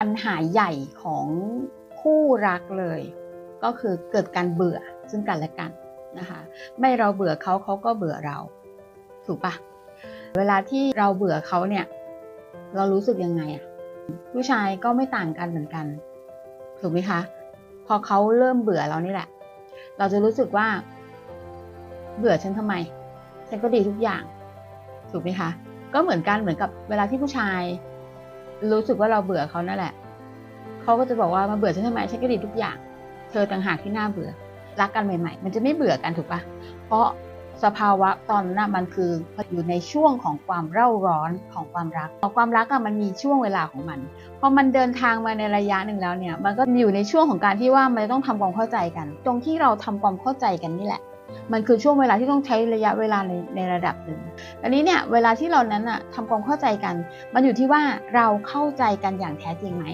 ปัญหาใหญ่ของคู่รักเลย ก็คือเกิดการเบื่อซึ่งกันและกันนะคะไม่เราเบื่อเขาเขาก็เบื่อเรา ถูกปะเวลาที่เราเบื่อเขาเนี่ย เรารู้สึกยังไงอะผู้ชายก็ไม่ต่างกันเหมือนกันถูกไหมคะพอเขาเริ่มเบื่อเรานี่แหละ เราจะรู้สึกว่า เบื่อฉันทำไม ฉันก็ดีทุกอย่าง ถูกไหมคะ ก็เหมือนกันเหมือนกับเวลาที่ผู้ชาย รู้สึกว่าเราเบื่อเขานั่นแหละ เขาก็จะบอกว่ามาเบื่อฉันทำไมฉันก็ดีทุกอย่าง เธอต่างหากที่น่าเบื่อ รักกันใหม่ ๆ มันจะไม่เบื่อกันถูกปะเพราะสภาวะตอนนั้นมันคืออยู่ในช่วงของความเร่าร้อนของความรักของความรักอะมันมีช่วงเวลาของมันพอมันเดินทางมาในระยะหนึ่งแล้วเนี่ย มันก็อยู่ในช่วงของการที่ว่ามันต้องทำความเข้าใจกัน ตรงที่เราทำความเข้าใจกันนี่แหละ มันคือช่วงเวลาที่ต้องใช้ระยะเวลาในในระดับหนึ่งอันนี้เนี่ยเวลาที่เรานั้นอะทำความเข้าใจกัน มันอยู่ที่ว่าเราเข้าใจกันอย่างแท้จริงไหม